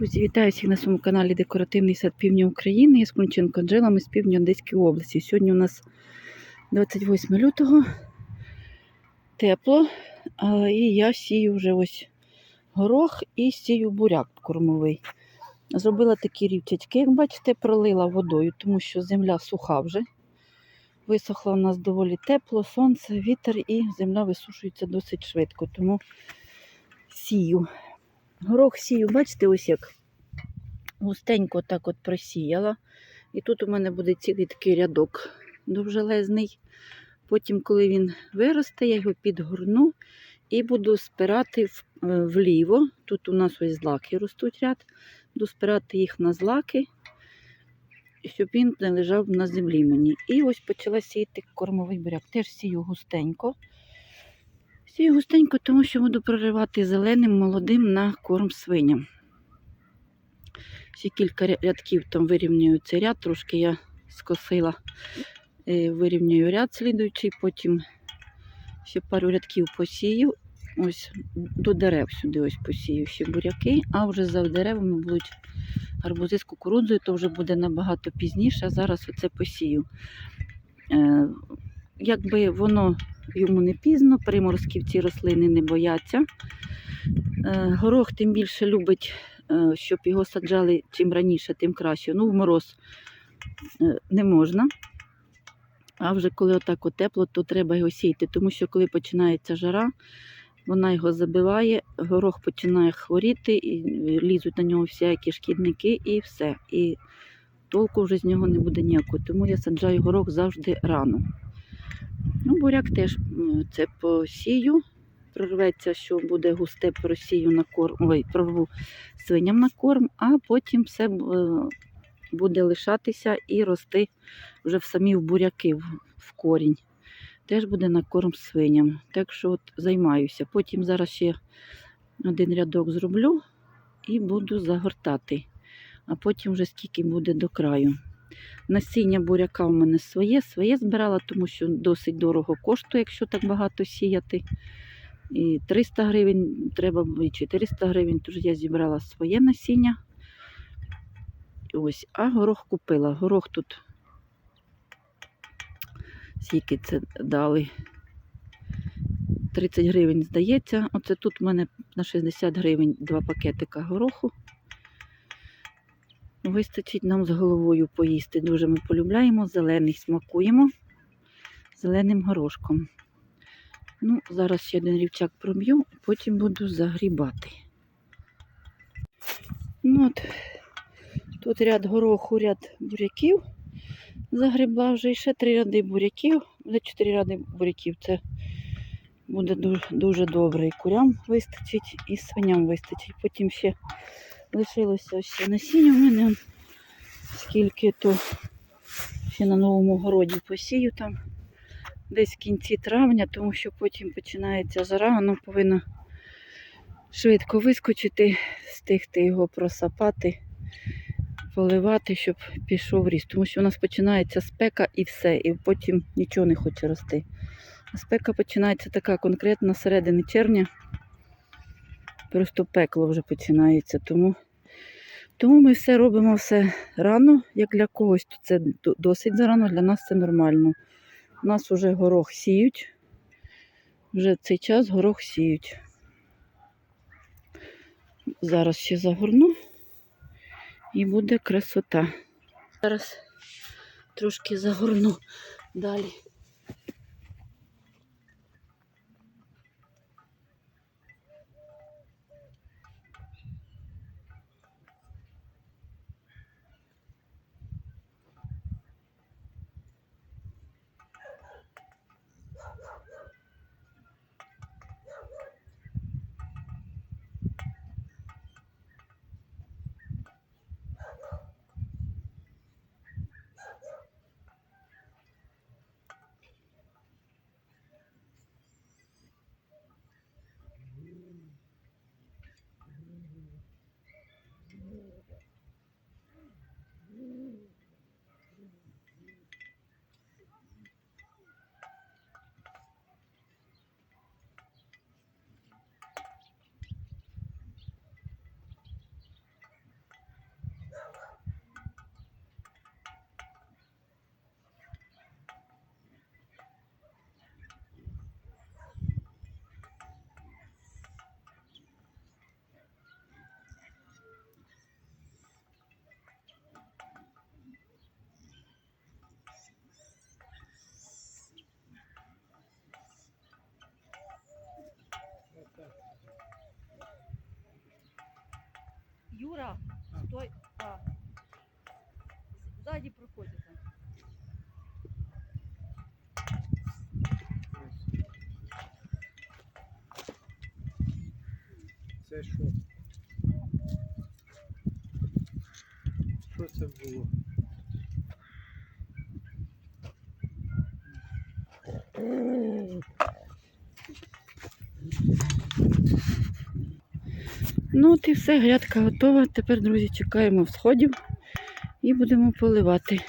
Друзі, вітаю всіх на своєму каналі Декоративний сад Півдня України. Я з Клунченко Анжела, ми з півдня Одеської області. Сьогодні у нас 28 лютого, тепло, і я сію вже ось горох і сію буряк кормовий. Зробила такі рівчачки, як бачите, пролила водою, тому що земля суха вже. Висохла у нас доволі тепло, сонце, вітер і земля висушується досить швидко, тому сію. Горох сію, бачите, ось як густенько так от просіяла. І тут у мене буде цілий такий рядок довжелезний. Потім, коли він виросте, я його підгорну і буду спирати е, вліво. Тут у нас ось злаки ростуть ряд. Буду спирати їх на злаки, щоб він не лежав на землі мені. І ось почала сіяти кормовий буряк. Теж сію густенько. Сію густенько, тому що буду проривати зеленим молодим на корм свиням. Ще кілька рядків там вирівнюю цей ряд, трошки я скосила, е, вирівнюю ряд слідуючий, потім ще пару рядків посію. Ось до дерев сюди ось посію ще буряки, а вже за деревами будуть гарбузи з кукурудзою, то вже буде набагато пізніше. Зараз оце посію. Якби воно йому не пізно, приморозків ці рослини не бояться. Е, Горох тим більше любить, е, щоб його саджали чим раніше, тим краще. Ну, в мороз е, не можна. А вже коли отак от тепло, то треба його сіяти, тому що коли починається жара, вона його забиває, горох починає хворіти, і лізуть на нього всякі шкідники і все. І толку вже з нього не буде ніякого. Тому я саджаю горох завжди рано. Ну, буряк теж це посію. Прорветься, що буде густе просію на корм, ой, прорву свиням на корм, а потім все е, буде лишатися і рости вже в самі в буряки в, корінь. Теж буде на корм свиням. Так що от займаюся. Потім зараз ще один рядок зроблю і буду загортати. А потім вже скільки буде до краю. Насіння буряка у мене своє, своє збирала, тому що досить дорого коштує, якщо так багато сіяти. І 300 гривень треба, і 400 гривень, тож я зібрала своє насіння. Ось, а горох купила. Горох тут скільки це дали. 30 гривень здається. Оце тут у мене на 60 гривень два пакетика гороху. Вистачить нам з головою поїсти. Дуже ми полюбляємо, зелений смакуємо зеленим горошком. Ну, зараз ще один рівчак проб'ю, потім буду загрібати. Ну от, тут ряд гороху, ряд буряків загрібла вже і ще три ряди буряків. Вже чотири ряди буряків. Це буде дуже, дуже добре. І курям вистачить, і свиням вистачить. Потім ще лишилося ще насіння. У мене скільки то ще на новому городі посію там десь в кінці травня, тому що потім починається жара, воно повинно швидко вискочити, встигти його просапати, поливати, щоб пішов ріст. Тому що у нас починається спека і все, і потім нічого не хоче рости. А спека починається така конкретна середини червня. Просто пекло вже починається. Тому, тому ми все робимо все рано, як для когось, то це досить зарано, для нас це нормально. У нас вже горох сіють. Вже цей час горох сіють. Зараз ще загорну і буде красота. Зараз трошки загорну далі. Юра, стой. А. Ззаді проходите. Це що? Що це було? Ну, от і все, грядка готова. Тепер, друзі, чекаємо всходів і будемо поливати.